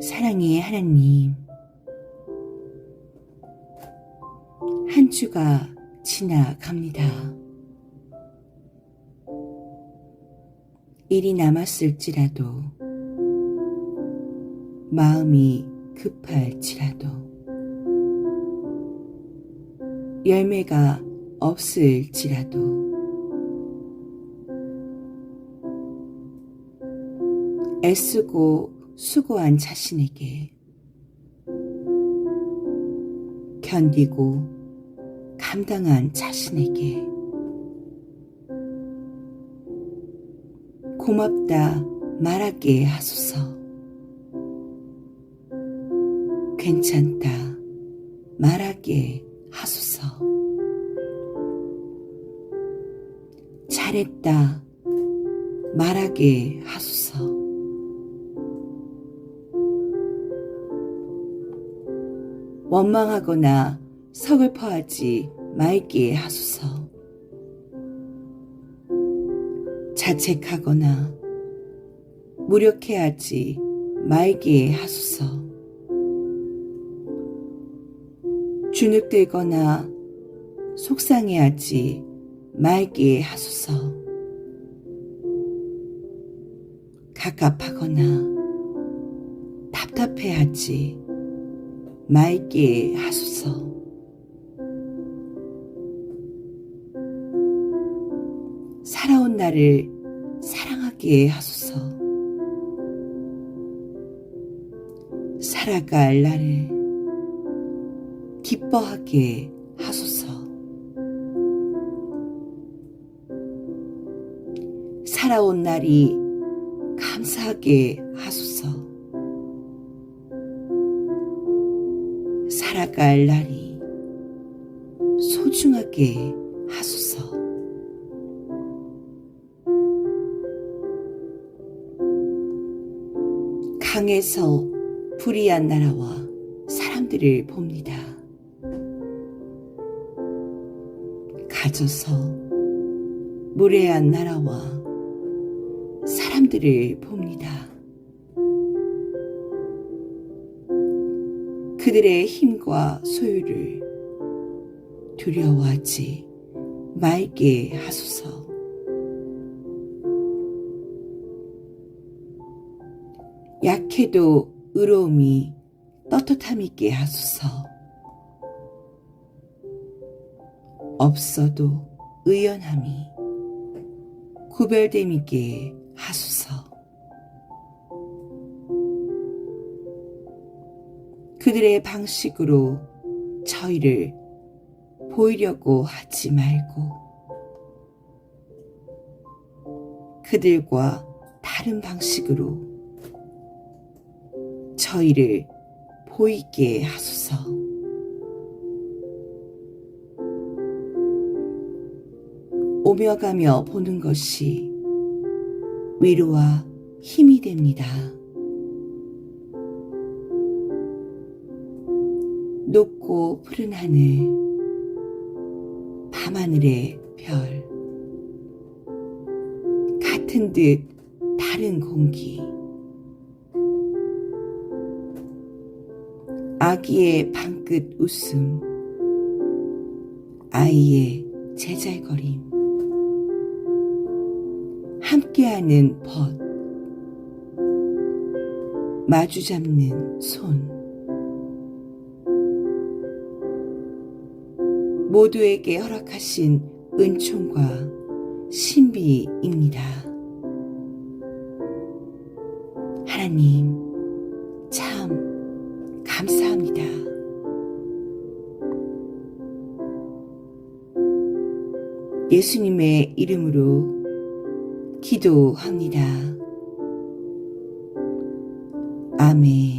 사랑의 하나님, 한 주가 지나갑니다. 일이 남았을지라도, 마음이 급할지라도, 열매가 없을지라도, 애쓰고 수고한 자신에게 견디고 감당한 자신에게 고맙다 말하게 하소서. 괜찮다 말하게 하소서. 잘했다 말하게 하소서 원망하거나 서글퍼하지 말게 하소서. 자책하거나 무력해하지 말게 하소서. 주눅들거나 속상해하지 말게 하소서. 갑갑하거나 답답해하지 맑게 하소서. 살아온 나를 사랑하게 하소서. 살아갈 나를 기뻐하게 하소서. 살아온 날이 감사하게 살아갈 날이 소중하게 하소서. 강에서 불의한 나라와 사람들을 봅니다. 가져서 무례한 나라와 사람들을 봅니다. 그들의 힘과 소유를 두려워하지 말게 하소서. 약해도 의로움이 떳떳함 있게 하소서. 없어도 의연함이 구별됨 있게 하소서. 그들의 방식으로 저희를 보이려고 하지 말고 그들과 다른 방식으로 저희를 보이게 하소서. 오며 가며 보는 것이 위로와 힘이 됩니다. 높고 푸른 하늘, 밤하늘의 별, 같은 듯 다른 공기, 아기의 방긋 웃음, 아이의 제잘거림, 함께하는 벗, 마주 잡는 손, 모두에게 허락하신 은총과 신비입니다. 하나님, 참 감사합니다. 예수님의 이름으로 기도합니다. 아멘.